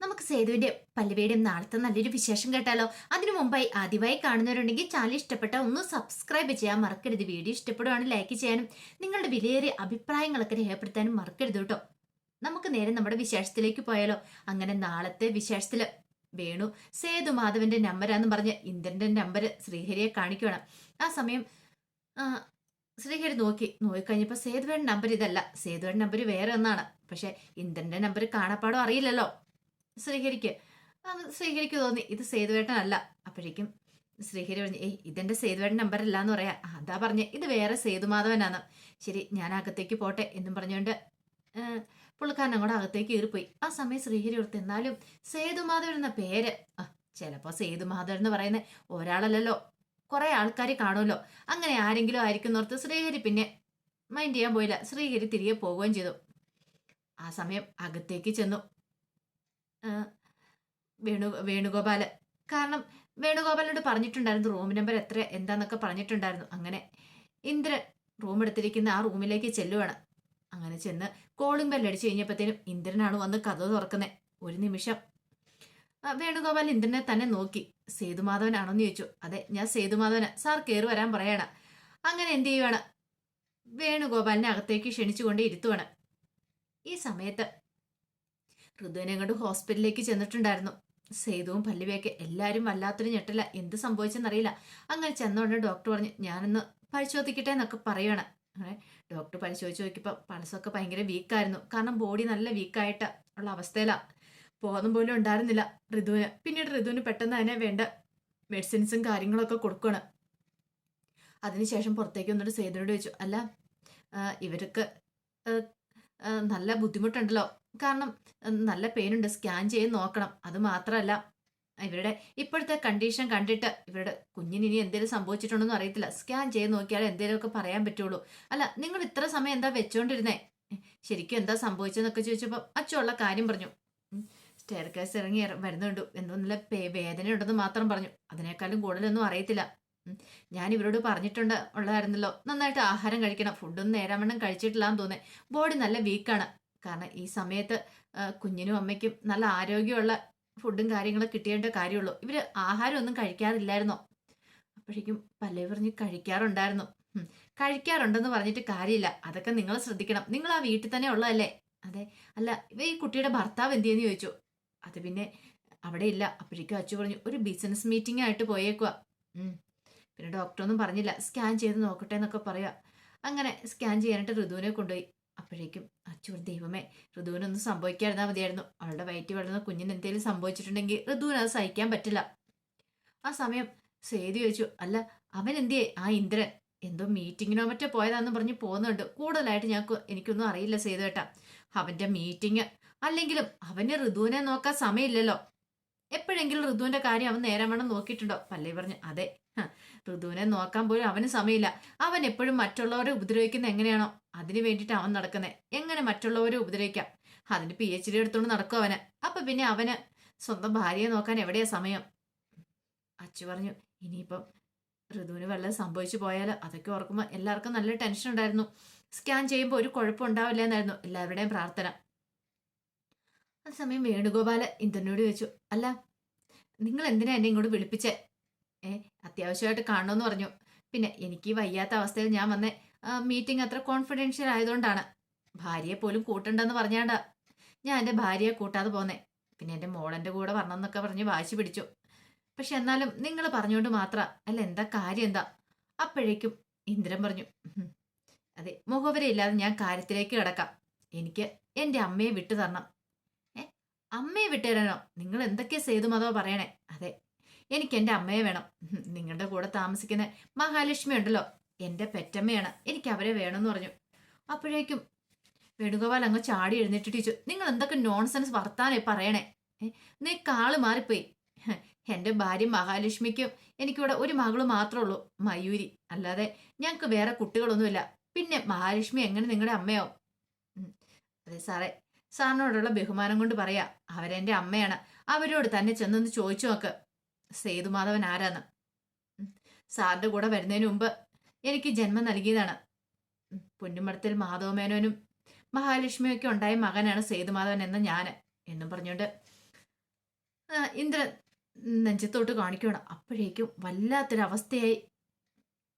നമുക്ക് സേതുവിന്റെ പല്ലുവേടിയും നാളത്തെ നല്ലൊരു വിശേഷം കേട്ടാലോ? അതിനു മുമ്പായി ആദ്യമായി കാണുന്നവരുണ്ടെങ്കിൽ ചാനൽ ഇഷ്ടപ്പെട്ട ഒന്ന് സബ്സ്ക്രൈബ് ചെയ്യാൻ മറക്കരുത്. വീഡിയോ ഇഷ്ടപ്പെടുവാണ് ലൈക്ക് ചെയ്യാനും നിങ്ങളുടെ വിലയേറിയ അഭിപ്രായങ്ങളൊക്കെ രേഖപ്പെടുത്താനും മറക്കരുത് കേട്ടോ. നമുക്ക് നേരെ നമ്മുടെ വിശേഷത്തിലേക്ക് പോയാലോ? അങ്ങനെ നാളത്തെ വിശേഷത്തിൽ വേണു സേതു മാധവന്റെ നമ്പരാന്ന് പറഞ്ഞ് ഇന്ദ്രന്റെ നമ്പർ ശ്രീഹരിയെ കാണിക്കണം ആ സമയം ശ്രീഹരി നോക്കി നോക്കിക്കഴിഞ്ഞപ്പോ സേതുവേടെ നമ്പർ ഇതല്ല. സേതുവേടെ നമ്പർ വേറെ ഒന്നാണ്. പക്ഷെ ഇന്ദ്രന്റെ നമ്പർ കാണാപ്പാടോ അറിയില്ലല്ലോ. ശ്രീഹരിക്ക്. ആ, ശ്രീഹരിക്ക് തോന്നി ഇത് സേതുവേട്ടനല്ല. അപ്പോഴേക്കും ശ്രീഹരി പറഞ്ഞു ഏയ് ഇതെന്റെ സേതുവേട്ടൻ നമ്പർ അല്ല എന്ന് പറയാ അതാ പറഞ്ഞു ഇത് വേറെ സേതുമാധവനാണ് ശരി ഞാൻ അകത്തേക്ക് പോട്ടെ എന്നും പറഞ്ഞുകൊണ്ട് പുള്ളിക്കാരൻ അങ്ങോട്ട് അകത്തേക്ക് കയറിപ്പോയി. ആ സമയം ശ്രീഹരി ഓർത്ത് എന്നാലും സേതുമാധവൻ എന്ന പേര് ചിലപ്പോ സേതുമാധവൻ എന്ന് പറയുന്ന ഒരാളല്ലല്ലോ. കുറെ ആൾക്കാർ കാണുമല്ലോ. അങ്ങനെ ആരെങ്കിലും ആയിരിക്കും ഓർത്ത് ശ്രീഹരി പിന്നെ മൈൻഡ് ചെയ്യാൻ പോയില്ല. ശ്രീഹരി തിരികെ പോവുകയും ചെയ്തു. ആ സമയം അകത്തേക്ക് ചെന്നു. വേണു വേണുഗോപാൽ. കാരണം വേണുഗോപാലിനോട് പറഞ്ഞിട്ടുണ്ടായിരുന്നു റൂം നമ്പർ എത്ര എന്താന്നൊക്കെ പറഞ്ഞിട്ടുണ്ടായിരുന്നു. അങ്ങനെ ഇന്ദ്രൻ റൂം എടുത്തിരിക്കുന്ന ആ റൂമിലേക്ക് ചെല്ലുവാണ്. അങ്ങനെ ചെന്ന് കോളിംഗ് ബെൽ അടിച്ചു കഴിഞ്ഞപ്പോഴത്തേനും ഇന്ദ്രനാണ് വന്ന് കഥ തുറക്കുന്നത് ഒരു നിമിഷം. വേണുഗോപാൽ ഇന്ദ്രനെ തന്നെ നോക്കി. സേതുമാധവനാണോന്ന് ചോദിച്ചു. അതെ ഞാൻ സേതുമാധവന്. സാർ കയറി വരാൻ പറയാണ്. അങ്ങനെ എന്ത് ചെയ്യുവാണ്? വേണുഗോപാലിനെ അകത്തേക്ക് ക്ഷണിച്ചുകൊണ്ട് ഇരുത്തുവാണ്. ഈ സമയത്ത് ഋതുവിനെ കൊണ്ട് ഹോസ്പിറ്റലിലേക്ക് ചെന്നിട്ടുണ്ടായിരുന്നു. സേതുവും പല്ലവിയൊക്കെ എല്ലാവരും വല്ലാത്തൊരു ഞെട്ടില്ല എന്ത് സംഭവിച്ചെന്നറിയില്ല. അങ്ങനെ ചെന്നോണ്ട് ഡോക്ടർ പറഞ്ഞു ഞാനൊന്ന് പരിശോധിക്കട്ടെ എന്നൊക്കെ പറയണം. അങ്ങനെ ഡോക്ടർ പരിശോധിച്ച് നോക്കിയപ്പോൾ പൾസൊക്കെ ഭയങ്കര വീക്കായിരുന്നു. കാരണം ബോഡി നല്ല വീക്കായിട്ട് ഉള്ള അവസ്ഥയിലാണ് ബോധം പോലും ഉണ്ടായിരുന്നില്ല ഋതുവിന്. പിന്നീട് ഋതുവിന് പെട്ടെന്ന് അതിനെ വേണ്ട മെഡിസിൻസും കാര്യങ്ങളൊക്കെ കൊടുക്കണം. അതിനുശേഷം പുറത്തേക്ക് വന്നിട്ട് സേതുവിനോട് ചോദിച്ചു അല്ല ഇവർക്ക് നല്ല ബുദ്ധിമുട്ടുണ്ടല്ലോ. കാരണം നല്ല പെയിനുണ്ട് സ്കാൻ ചെയ്ത് നോക്കണം. അത് മാത്രമല്ല ഇവരുടെ ഇപ്പോഴത്തെ കണ്ടീഷൻ കണ്ടിട്ട് ഇവരുടെ കുഞ്ഞിന് ഇനി എന്തെങ്കിലും സംഭവിച്ചിട്ടുണ്ടോന്ന് അറിയത്തില്ല. സ്കാൻ ചെയ്ത് നോക്കിയാൽ എന്തെങ്കിലുമൊക്കെ പറയാൻ പറ്റുള്ളൂ. അല്ല നിങ്ങൾ ഇത്ര സമയം എന്താ വെച്ചോണ്ടിരുന്നേ? ശരിക്കും എന്താ സംഭവിച്ചതെന്നൊക്കെ ചോദിച്ചപ്പോൾ അച്ചുള്ള കാര്യം പറഞ്ഞു. സ്റ്റെയർ കേസ് ഇറങ്ങി വരുന്നുണ്ട്. എന്തോ നല്ല വേദന ഉണ്ടെന്ന് മാത്രം പറഞ്ഞു. അതിനേക്കാളും കൂടുതലൊന്നും അറിയത്തില്ല. ഞാൻ ഇവരോട് പറഞ്ഞിട്ടുണ്ട് ഉള്ളതായിരുന്നല്ലോ. നന്നായിട്ട് ആഹാരം കഴിക്കണം. ഫുഡൊന്നും നേരാവണ്ണം കഴിച്ചിട്ടില്ലാന്ന് തോന്നേ ബോഡി നല്ല വീക്കാണ് കാരണം ഈ സമയത്ത് കുഞ്ഞിനും അമ്മയ്ക്കും നല്ല ആരോഗ്യമുള്ള ഫുഡും കാര്യങ്ങളും കിട്ടിയേണ്ട കാര്യമുള്ളൂ. ഇവർ ആഹാരം ഒന്നും കഴിക്കാറില്ലായിരുന്നോ. അപ്പോഴേക്കും പല്ലേ പറഞ്ഞ് കഴിക്കാറുണ്ടായിരുന്നു. കഴിക്കാറുണ്ടെന്ന് പറഞ്ഞിട്ട് കാര്യമില്ല. അതൊക്കെ നിങ്ങൾ ശ്രദ്ധിക്കണം. നിങ്ങൾ ആ വീട്ടിൽ തന്നെ ഉള്ളതല്ലേ? അതെ. അല്ല ഇവ ഈ കുട്ടിയുടെ ഭർത്താവ് എന്ത് ചെയ്യുന്നു ചോദിച്ചു. അത് പിന്നെ അവിടെ ഇല്ല. അപ്പോഴേക്കും അച്ചു പറഞ്ഞു ഒരു ബിസിനസ് മീറ്റിംഗ് ആയിട്ട് പോയേക്കുക പിന്നെ ഡോക്ടറൊന്നും പറഞ്ഞില്ല. സ്കാൻ ചെയ്ത് നോക്കട്ടെ എന്നൊക്കെ പറയാ അങ്ങനെ സ്കാൻ ചെയ്യാനായിട്ട് ഋതുവിനെ കൊണ്ടുപോയി. അപ്പോഴേക്കും അച്ചു പറഞ്ഞു, ദൈവമേ ഋതുവിനൊന്നും സംഭവിക്കാതിരുന്നാൽ മതിയായിരുന്നു. അവളുടെ വയറ്റിൽ വളർന്ന കുഞ്ഞിന് എന്തെങ്കിലും സംഭവിച്ചിട്ടുണ്ടെങ്കിൽ ഋതുവിന് അത് സഹിക്കാൻ പറ്റില്ല. ആ സമയം സേതു ചോദിച്ചു അല്ല അവൻ എന്തിയേ? ആ ഇന്ദ്രൻ എന്തോ മീറ്റിങ്ങിനോ മറ്റോ പോയതാന്ന് പറഞ്ഞ് പോകുന്നുണ്ട്. കൂടുതലായിട്ട് ഞങ്ങൾക്ക് എനിക്കൊന്നും അറിയില്ല സേതു ഏട്ടാ അവന്റെ മീറ്റിങ് അല്ലെങ്കിലും അവന് ഋതുവിനെ നോക്കാൻ സമയമില്ലല്ലോ. എപ്പോഴെങ്കിലും ഋതുവിന്റെ കാര്യം അവൻ നേരം വേണം നോക്കിയിട്ടുണ്ടോ? പല്ലേ പറഞ്ഞു അതെ. ഋതുവിനെ നോക്കാൻ പോലും അവന് സമയമില്ല. അവൻ എപ്പോഴും മറ്റുള്ളവരെ ഉപദ്രവിക്കുന്ന എങ്ങനെയാണോ? അതിന് വേണ്ടിയിട്ട് അവൻ നടക്കുന്നത് എങ്ങനെ മറ്റുള്ളവരെ ഉപദ്രവിക്കാം? അതിന് പി എച്ച് ഡി എടുത്തോണ്ട് നടക്കും അവന്. അപ്പൊ പിന്നെ അവന് സ്വന്തം ഭാര്യയെ നോക്കാൻ എവിടെയാ സമയം? അച്ചു പറഞ്ഞു ഇനിയിപ്പം ഋതുവിന് വല്ലതും സംഭവിച്ചു പോയാൽ അതൊക്കെ ഓർക്കുമ്പോൾ എല്ലാവർക്കും നല്ല ടെൻഷൻ ഉണ്ടായിരുന്നു. സ്കാൻ ചെയ്യുമ്പോൾ ഒരു കുഴപ്പം ഉണ്ടാവില്ല എന്നായിരുന്നു എല്ലാവരുടെയും പ്രാർത്ഥന. അതേസമയം വേണുഗോപാൽ ഇന്ദ്രനോട് ചോദിച്ചു അല്ല നിങ്ങൾ എന്തിനാ എന്നെ ഇങ്ങോട്ട് വിളിപ്പിച്ചേ? ഏ അത്യാവശ്യമായിട്ട് കാണണമെന്ന് പറഞ്ഞു. പിന്നെ എനിക്ക് വയ്യാത്ത അവസ്ഥയിൽ ഞാൻ വന്ന മീറ്റിംഗ് അത്ര കോൺഫിഡൻഷ്യൽ ആയതുകൊണ്ടാണ്. ഭാര്യയെ പോലും കൂട്ടണ്ടെന്ന് പറഞ്ഞാണ്ടാ. ഞാൻ എന്റെ ഭാര്യയെ കൂട്ടാതെ പോന്നേ. പിന്നെ എന്റെ മോളെന്റെ കൂടെ വരണമെന്നൊക്കെ പറഞ്ഞ് വാശി പിടിച്ചു. പക്ഷെ എന്നാലും നിങ്ങൾ പറഞ്ഞുകൊണ്ട് മാത്ര. അല്ല എന്താ കാര്യം എന്താ? അപ്പോഴേക്കും ഇന്ദ്രൻ പറഞ്ഞു "ഉഹും. അതെ മുഖവരയില്ലാതെ ഞാൻ കാര്യത്തിലേക്ക് കിടക്കാം. എനിക്ക് എന്റെ അമ്മയെ വിട്ടു തരണം. അമ്മയെ വിട്ടു നിങ്ങൾ നിങ്ങൾ എന്തൊക്കെയാ സേതുമതോ പറയണേ? അതെ എനിക്ക് എന്റെ അമ്മയെ വേണം. നിങ്ങളുടെ കൂടെ താമസിക്കുന്ന മഹാലക്ഷ്മി ഉണ്ടല്ലോ എന്റെ പെറ്റമ്മയാണ് എനിക്ക് അവരെ വേണമെന്ന് പറഞ്ഞു. അപ്പോഴേക്കും വേണുഗോപാൽ അങ്ങ് ചാടി എഴുന്നേറ്റ് ടീച്ചു നിങ്ങൾ എന്തൊക്കെ നോൺസെൻസ് വർത്താനേ പറയണേ? നീ കാൾ മാറിപ്പോയി. എന്റെ ഭാര്യ മഹാലക്ഷ്മിക്കും എനിക്കിവിടെ ഒരു മകൾ മാത്രമേ ഉള്ളൂ മയൂരി. അല്ലാതെ ഞങ്ങൾക്ക് വേറെ കുട്ടികളൊന്നുമില്ല. പിന്നെ മഹാലക്ഷ്മി എങ്ങനെ നിങ്ങളുടെ അമ്മയാവും? അതെ സാറേ സാറിനോടുള്ള ബഹുമാനം കൊണ്ട് പറയാ അവരെന്റെ അമ്മയാണ്. അവരോട് തന്നെ ചെന്നൊന്ന് ചോദിച്ചു നോക്ക്. സേതുമാധവൻ ആരാന്ന്? സാറിന്റെ കൂടെ വരുന്നതിന് മുമ്പ് എനിക്ക് ജന്മം നൽകിയതാണ്. പുന്നുമടത്തിൽ മാധവമേനോനും മഹാലക്ഷ്മിയൊക്കെ ഉണ്ടായ മകനാണ് സേതുമാധവൻ എന്ന ഞാൻ എന്നും പറഞ്ഞുകൊണ്ട് ഇന്ദ്രൻ നെഞ്ചത്തോട്ട് കാണിക്കണം അപ്പോഴേക്കും വല്ലാത്തൊരു അവസ്ഥയായി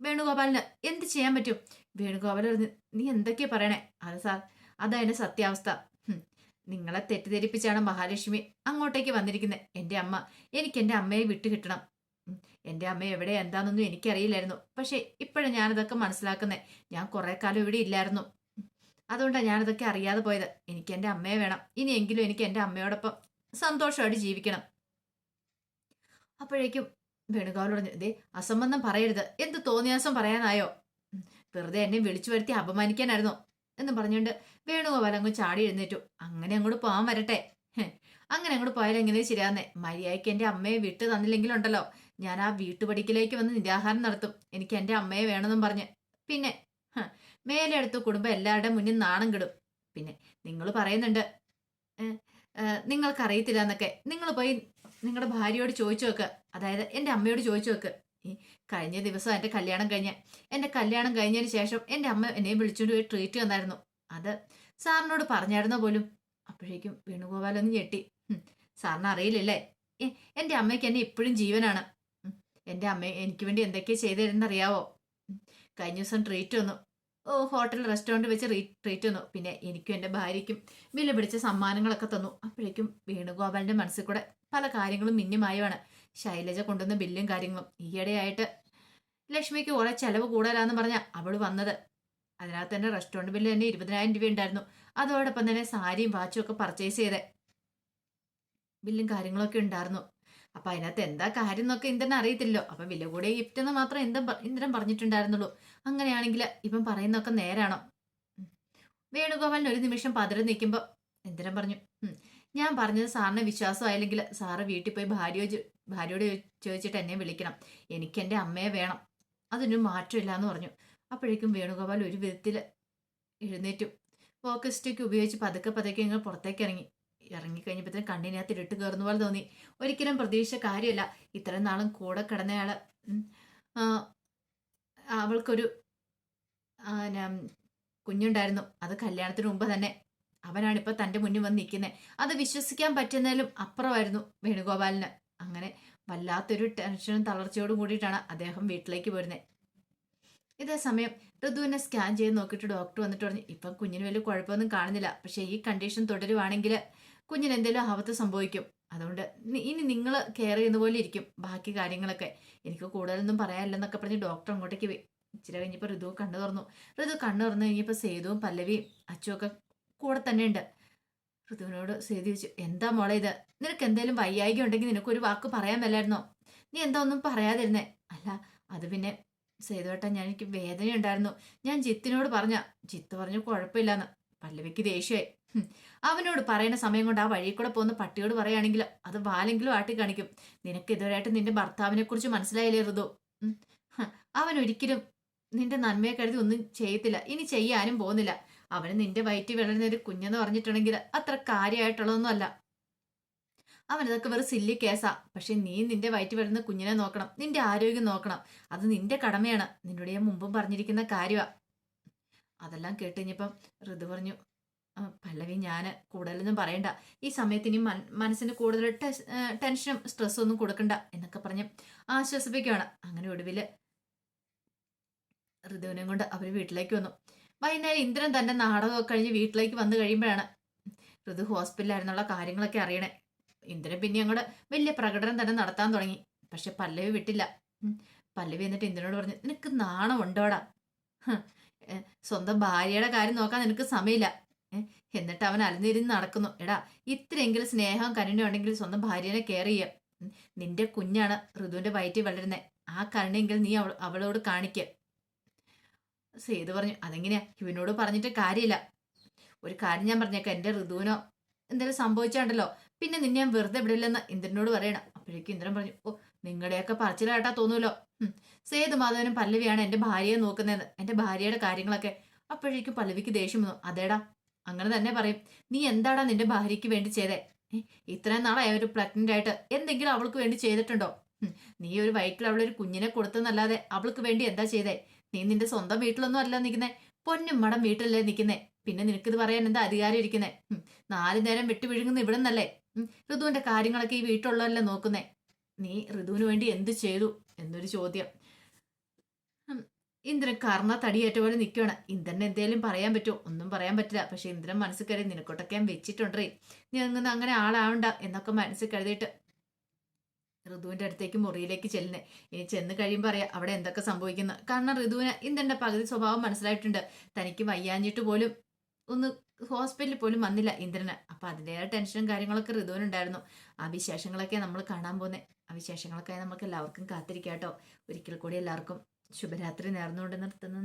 വേണുഗോപാലിന് എന്ത് ചെയ്യാൻ പറ്റും? വേണുഗോപാൽ നീ എന്തൊക്കെയാ പറയണേ? അത് സാർ അതാണ് സത്യാവസ്ഥ. ഹും, നിങ്ങളെ തെറ്റിദ്ധരിപ്പിച്ചാണ് മഹാലക്ഷ്മി അങ്ങോട്ടേക്ക് വന്നിരിക്കുന്നത്. എന്റെ അമ്മ എനിക്ക് എന്റെ അമ്മയെ വിട്ടു കിട്ടണം ഉം, എന്റെ അമ്മ എവിടെ എന്താണെന്നൊന്നും എനിക്കറിയില്ലായിരുന്നു. പക്ഷേ ഇപ്പോഴും ഞാനതൊക്കെ മനസ്സിലാക്കുന്നത് ഞാൻ കുറേ കാലം ഇവിടെ ഇല്ലായിരുന്നു. അതുകൊണ്ടാണ് ഞാനതൊക്കെ അറിയാതെ പോയത്. എനിക്ക് എന്റെ അമ്മയെ വേണം. ഇനിയെങ്കിലും എനിക്ക് എന്റെ അമ്മയോടൊപ്പം സന്തോഷമായിട്ട് ജീവിക്കണം. അപ്പോഴേക്കും വേണുഗോപാൽ പറഞ്ഞു അസംബന്ധം പറയരുത്. എന്ത് തോന്നിയാസം പറയാനായോ? വെറുതെ എന്നെ വിളിച്ചു വരുത്തി അപമാനിക്കാനായിരുന്നോ. എന്ന് പറഞ്ഞുകൊണ്ട് വേണുഗോപാൽ അങ്ങ് ചാടി എഴുന്നേറ്റു. അങ്ങനെ അങ്ങോട്ട് പോകാൻ വരട്ടെ. അങ്ങനെ അങ്ങോട്ട് പോയാൽ എങ്ങനെ ശരിയാന്നേ? മര്യാദയ്ക്ക് എന്റെ അമ്മയെ വിട്ടു തന്നില്ലെങ്കിലുണ്ടല്ലോ. ഞാൻ ആ വീട്ടുപടിക്കലേക്ക് വന്ന് നിരാഹാരം നടത്തും. എനിക്ക് എന്റെ അമ്മയെ വേണമെന്നും പറഞ്ഞ്. പിന്നെ മേലെ അടുത്ത് കുടുംബം എല്ലാവരുടെ മുന്നിൽ നാണം കിടും. പിന്നെ നിങ്ങൾ പറയുന്നുണ്ട് നിങ്ങൾക്കറിയത്തില്ല എന്നൊക്കെ നിങ്ങൾ പോയി നിങ്ങളുടെ ഭാര്യയോട് ചോദിച്ചു നോക്ക്. അതായത് എന്റെ അമ്മയോട് ചോദിച്ചു നോക്ക്. കഴിഞ്ഞ ദിവസം എന്റെ കല്യാണം കഴിഞ്ഞ എന്റെ കല്യാണം കഴിഞ്ഞതിന് ശേഷം എന്റെ അമ്മ എന്നെ വിളിച്ചുകൊണ്ട് പോയി ട്രീറ്റ് തന്നായിരുന്നു. അത് സാറിനോട് പറഞ്ഞായിരുന്നോ പോലും? അപ്പോഴേക്കും വേണുഗോപാൽ ഒന്ന് ഞെട്ടി. സാറിന് അറിയില്ലല്ലേ? എന്റെ അമ്മയ്ക്ക് എന്നെ ഇപ്പോഴും ജീവനാണ്. എന്റെ അമ്മ എനിക്ക് വേണ്ടി എന്തൊക്കെ ചെയ്തു തരുന്നറിയാവോ ഉം, കഴിഞ്ഞ ദിവസം ട്രീറ്റ് വന്നു. ഓ ഹോട്ടൽ റെസ്റ്റോറന്റ് വെച്ച് ട്രീറ്റ് വന്നു. പിന്നെ എനിക്കും എന്റെ ഭാര്യയ്ക്കും വില പിടിച്ച സമ്മാനങ്ങളൊക്കെ തന്നു. അപ്പോഴേക്കും വേണുഗോപാലിന്റെ മനസ്സിൽ കൂടെ പല കാര്യങ്ങളും മിന്നിമായവാണ്. ശൈലജ കൊണ്ടുവന്ന ബില്ലും കാര്യങ്ങളും. ഈയിടെയായിട്ട് ലക്ഷ്മിക്ക് കുറെ ചെലവ് കൂടുതലാന്ന് പറഞ്ഞ അവൾ വന്നത്. അതിനകത്ത് തന്നെ റെസ്റ്റോറന്റ് ബില്ല് തന്നെ ഇരുപതിനായിരം രൂപ ഉണ്ടായിരുന്നു. അതോടൊപ്പം തന്നെ സാരിയും വാച്ചും ഒക്കെ പർച്ചേസ് ചെയ്തേ. ബില്ലും കാര്യങ്ങളൊക്കെ ഉണ്ടായിരുന്നു. അപ്പൊ അതിനകത്ത് എന്താ കാര്യം എന്നൊക്കെ ഇന്ദ്രൻ അറിയത്തില്ലോ അപ്പൊ വില കൂടിയ ഗിഫ്റ്റ് എന്ന് മാത്രം എന്താ ഇന്ദ്രൻ പറഞ്ഞിട്ടുണ്ടായിരുന്നുള്ളൂ. അങ്ങനെയാണെങ്കിൽ ഇവൻ പറയുന്നൊക്കെ നേരാണോ. വേണുഗോപാലിന് ഒരു നിമിഷം പതറി നിൽക്കുമ്പോൾ ഇന്ദ്രൻ പറഞ്ഞു "ഉം, ഞാൻ പറഞ്ഞത് സാറിന് വിശ്വാസമായില്ലെങ്കിൽ സാറ് വീട്ടിൽ പോയി ഭാര്യ ഭാര്യയോട് ചോദിച്ചിട്ട് എന്നെ വിളിക്കണം. എനിക്ക് എന്റെ അമ്മയെ വേണം. അതിനൊരു മാറ്റമില്ല എന്ന് പറഞ്ഞു. അപ്പോഴേക്കും വേണുഗോപാൽ ഒരു വിധത്തിൽ എഴുന്നേറ്റു. വോക്ക് സ്റ്റിക്ക് ഉപയോഗിച്ച് പതുക്കെ പതുക്കെ ഇങ്ങനെ പുറത്തേക്ക് ഇറങ്ങി. ഇറങ്ങിക്കഴിഞ്ഞപ്പോഴത്തേനും കണ്ണിനകത്ത് ഇരുട്ട് കയറുന്ന പോലെ തോന്നി. ഒരിക്കലും പ്രതീക്ഷിച്ച കാര്യമല്ല. ഇത്രയും നാളും കൂടെ കിടന്നയാൾ അവൾക്കൊരു കുഞ്ഞുണ്ടായിരുന്നു. അത് കല്യാണത്തിന് മുമ്പ് തന്നെ. അവനാണിപ്പോൾ തന്റെ മുന്നിൽ വന്ന് നിൽക്കുന്നത് അത് വിശ്വസിക്കാൻ പറ്റുന്നതിലും അപ്പുറമായിരുന്നു വേണുഗോപാലിന്. അങ്ങനെ വല്ലാത്തൊരു ടെൻഷനും തളർച്ചയോടും കൂടിയിട്ടാണ് അദ്ദേഹം വീട്ടിലേക്ക് പോരുന്നത് ഇതേ സമയം ഋതുവിനെ സ്കാൻ ചെയ്ത് നോക്കിയിട്ട് ഡോക്ടർ വന്നിട്ട് പറഞ്ഞു ഇപ്പം കുഞ്ഞിന് വലിയ കുഴപ്പമൊന്നും കാണുന്നില്ല. പക്ഷേ ഈ കണ്ടീഷൻ തുടരുവാണെങ്കിൽ കുഞ്ഞിന് എന്തെങ്കിലും ആപത്ത് സംഭവിക്കും. അതുകൊണ്ട് ഇനി നിങ്ങൾ കെയർ ചെയ്യുന്ന പോലെ ഇരിക്കും ബാക്കി കാര്യങ്ങളൊക്കെ. എനിക്ക് കൂടുതലൊന്നും പറയാനില്ലെന്നൊക്കെ പറഞ്ഞ് ഡോക്ടർ അങ്ങോട്ടേക്ക് പോയി ഇച്ചിരി കഴിഞ്ഞപ്പോൾ ഋതു കണ്ണു തുറന്നു. ഋതു കണ്ണു തുറന്നു കഴിഞ്ഞപ്പോൾ സേതുവും പല്ലവിയും അച്ചുമൊക്കെ കൂടെ തന്നെയുണ്ട് ഋതുവിനോട് സേതു ചോദിച്ചു എന്താ മോളെ ഇത്? നിനക്ക് എന്തെങ്കിലും വയ്യായിക ഉണ്ടെങ്കിൽ നിനക്ക് ഒരു വാക്ക് പറയാൻ മേലായിരുന്നോ? നീ എന്താ ഒന്നും പറയാതിരുന്നേ? അല്ല അത് പിന്നെ സേതുവേട്ടാ ഞാൻ എനിക്ക് വേദന ഉണ്ടായിരുന്നു ഞാൻ ജിത്തിനോട് പറഞ്ഞ ജിത്ത് പറഞ്ഞു കുഴപ്പമില്ലാന്ന്. പല്ലവിക്ക് ദേഷ്യമായി. അവനോട് പറയുന്ന സമയം കൊണ്ട് ആ വഴി കൂടെ പോകുന്ന പട്ടിയോട് പറയുകയാണെങ്കിൽ അത് വാലെങ്കിലും ആട്ടി കാണിക്കും. നിനക്ക് ഇതുവരെയായിട്ട് നിന്റെ ഭർത്താവിനെ കുറിച്ച് മനസ്സിലായില്ലേ ഋതു. അവൻ ഒരിക്കലും നിന്റെ നന്മയെ കരുതി ഒന്നും ചെയ്യത്തില്ല. ഇനി ചെയ്യാനും പോകുന്നില്ല. അവന് നിന്റെ വയറ്റി വിളരുന്ന ഒരു കുഞ്ഞെന്ന് പറഞ്ഞിട്ടുണ്ടെങ്കിൽ അത്ര കാര്യമായിട്ടുള്ളതൊന്നും അല്ല അവനതൊക്കെ വെറും സില്ലി കേസാ പക്ഷെ നീ നിന്റെ വയറ്റി വരുന്ന കുഞ്ഞിനെ നോക്കണം. നിന്റെ ആരോഗ്യം നോക്കണം. അത് നിന്റെ കടമയാണ്. നിന്നോട് ഞാൻ മുമ്പും പറഞ്ഞിരിക്കുന്ന കാര്യമാ അതെല്ലാം കേട്ട് ഋതു പറഞ്ഞു "ആ, പല്ലവി ഞാൻ കൂടുതലൊന്നും പറയണ്ട. ഈ സമയത്ത് ഇനി മൻ- മനസ്സിന് കൂടുതൽ ടെൻഷനും സ്ട്രെസ്സും ഒന്നും കൊടുക്കണ്ട എന്നൊക്കെ പറഞ്ഞ് ആശ്വസിപ്പിക്കുകയാണ് അങ്ങനെ ഒടുവിൽ ഋതുവിനെയും കൊണ്ട് അവർ വീട്ടിലേക്ക് വന്നു. വൈകുന്നേരം ഇന്ദ്രൻ തന്റെ നാടകമൊക്കെ കഴിഞ്ഞ് വീട്ടിലേക്ക് വന്നു കഴിയുമ്പോഴാണ് ഋതു ഹോസ്പിറ്റലായിരുന്നുള്ള കാര്യങ്ങളൊക്കെ അറിയണേ. ഇന്ദ്രൻ പിന്നെ അങ്ങോട്ട് വലിയ പ്രകടനം തന്നെ നടത്താൻ തുടങ്ങി. പക്ഷെ പല്ലവി വിട്ടില്ല. പല്ലവി എന്നിട്ട് ഇന്ദ്രനോട് പറഞ്ഞു നിനക്ക് നാണം ഉണ്ടോടാ സ്വന്തം ഭാര്യയുടെ കാര്യം നോക്കാൻ നിനക്ക് സമയമില്ല. എന്നിട്ട് അവൻ അലഞ്ഞിരുന്ന് നടക്കുന്നു. എടാ ഇത്രയെങ്കിലും സ്നേഹം കരുണ ഉണ്ടെങ്കിൽ സ്വന്തം ഭാര്യനെ കെയർ ചെയ്യാം. നിന്റെ കുഞ്ഞാണ് ഋതുവിന്റെ വയറ്റിൽ വളരുന്നത് ആ കരുണയെങ്കിൽ നീ അവളോട് കാണിക്കുക സേതു പറഞ്ഞു അതെങ്ങനെയാ? ഇവനോട് പറഞ്ഞിട്ട് കാര്യമില്ല. ഒരു കാര്യം ഞാൻ പറഞ്ഞേക്കാം. എന്റെ ഋതുവിനോ എന്തെങ്കിലും സംഭവിച്ചാണ്ടല്ലോ. പിന്നെ നിന്നെ ഞാൻ വെറുതെ വിടില്ലെന്ന് ഇന്ദ്രനോട് പറയണം. അപ്പോഴേക്കും ഇന്ദ്രൻ പറഞ്ഞു ഓ നിങ്ങളുടെയൊക്കെ പറച്ചിലായിട്ടാ തോന്നുമല്ലോ സേത് മാധവനും പല്ലവിയാണ് എന്റെ ഭാര്യയെ നോക്കുന്നതെന്ന് എന്റെ ഭാര്യയുടെ കാര്യങ്ങളൊക്കെ. അപ്പോഴേക്കും പല്ലവിക്ക് ദേഷ്യം വന്നു അതേടാ അങ്ങനെ തന്നെ പറയും. നീ എന്താടാ നിന്റെ ഭാര്യയ്ക്ക് വേണ്ടി ചെയ്തേ? ഇത്രയും നാളായി ഒരു പ്രഗ്നന്റ് ആയിട്ട് എന്തെങ്കിലും അവൾക്ക് വേണ്ടി ചെയ്തിട്ടുണ്ടോ? നീ ഒരു വയറ്റിൽ അവളൊരു കുഞ്ഞിനെ കൊടുത്തെന്നല്ലാതെ അവൾക്ക് വേണ്ടി എന്താ ചെയ്തേ? നീ നിന്റെ സ്വന്തം വീട്ടിലൊന്നും അല്ല നിൽക്കുന്നേ പൊന്നും മടം വീട്ടിലല്ലേ നിൽക്കുന്നേ പിന്നെ നിനക്കിത് പറയാൻ എന്താ അധികാരം ഇരിക്കുന്നേ? നാലു നേരം വെട്ടിവിഴുങ്ങുന്ന ഇവിടെ നിന്നല്ലേ ഋതുവിന്റെ കാര്യങ്ങളൊക്കെ ഈ വീട്ടിലുള്ളതല്ലേ നോക്കുന്നേ? നീ ഋതുവിന് വേണ്ടി എന്ത് ചെയ്തു എന്നൊരു ചോദ്യം. ഇന്ദ്രൻ കർണ തടിയേറ്റ പോലെ നിൽക്കുകയാണ് ഇന്ദ്രൻ എന്തേലും പറയാൻ പറ്റുമോ? ഒന്നും പറയാൻ പറ്റില്ല. പക്ഷെ ഇന്ദ്രൻ മനസ്സിൽ കരുതി നിനക്കൊട്ടൊക്കെ ഞാൻ വെച്ചിട്ടുണ്ടേ നീ അങ്ങനെ അങ്ങനെ ആളാവണ്ട എന്നൊക്കെ മനസ്സിൽ കരുതിയിട്ട് ഋതുവിന്റെ അടുത്തേക്ക് മുറിയിലേക്ക് ചെല്ലുന്നേ. ഇനി ചെന്ന് കഴിയുമ്പോൾ അറിയാം അവിടെ എന്തൊക്കെ സംഭവിക്കുന്നു. കാരണം ഋതുവിന് ഇന്നെന്റെ പകുതി സ്വഭാവം മനസ്സിലായിട്ടുണ്ട്. തനിക്ക് വയ്യാഞ്ഞിട്ട് പോലും ഒന്ന് ഹോസ്പിറ്റലിൽ പോലും വന്നില്ല ഇന്ദ്രന്. അപ്പൊ അതിന്റെതായ ടെൻഷനും കാര്യങ്ങളൊക്കെ ഋതുവിനുണ്ടായിരുന്നു. ആ വിശേഷങ്ങളൊക്കെ നമ്മൾ കാണാൻ പോകുന്നത് ആ വിശേഷങ്ങളൊക്കെ നമുക്ക് എല്ലാവർക്കും കാത്തിരിക്കാം കേട്ടോ. ഒരിക്കൽ കൂടി എല്ലാവർക്കും ശുഭരാത്രി നേർന്നുകൊണ്ട് നിർത്തുന്നു.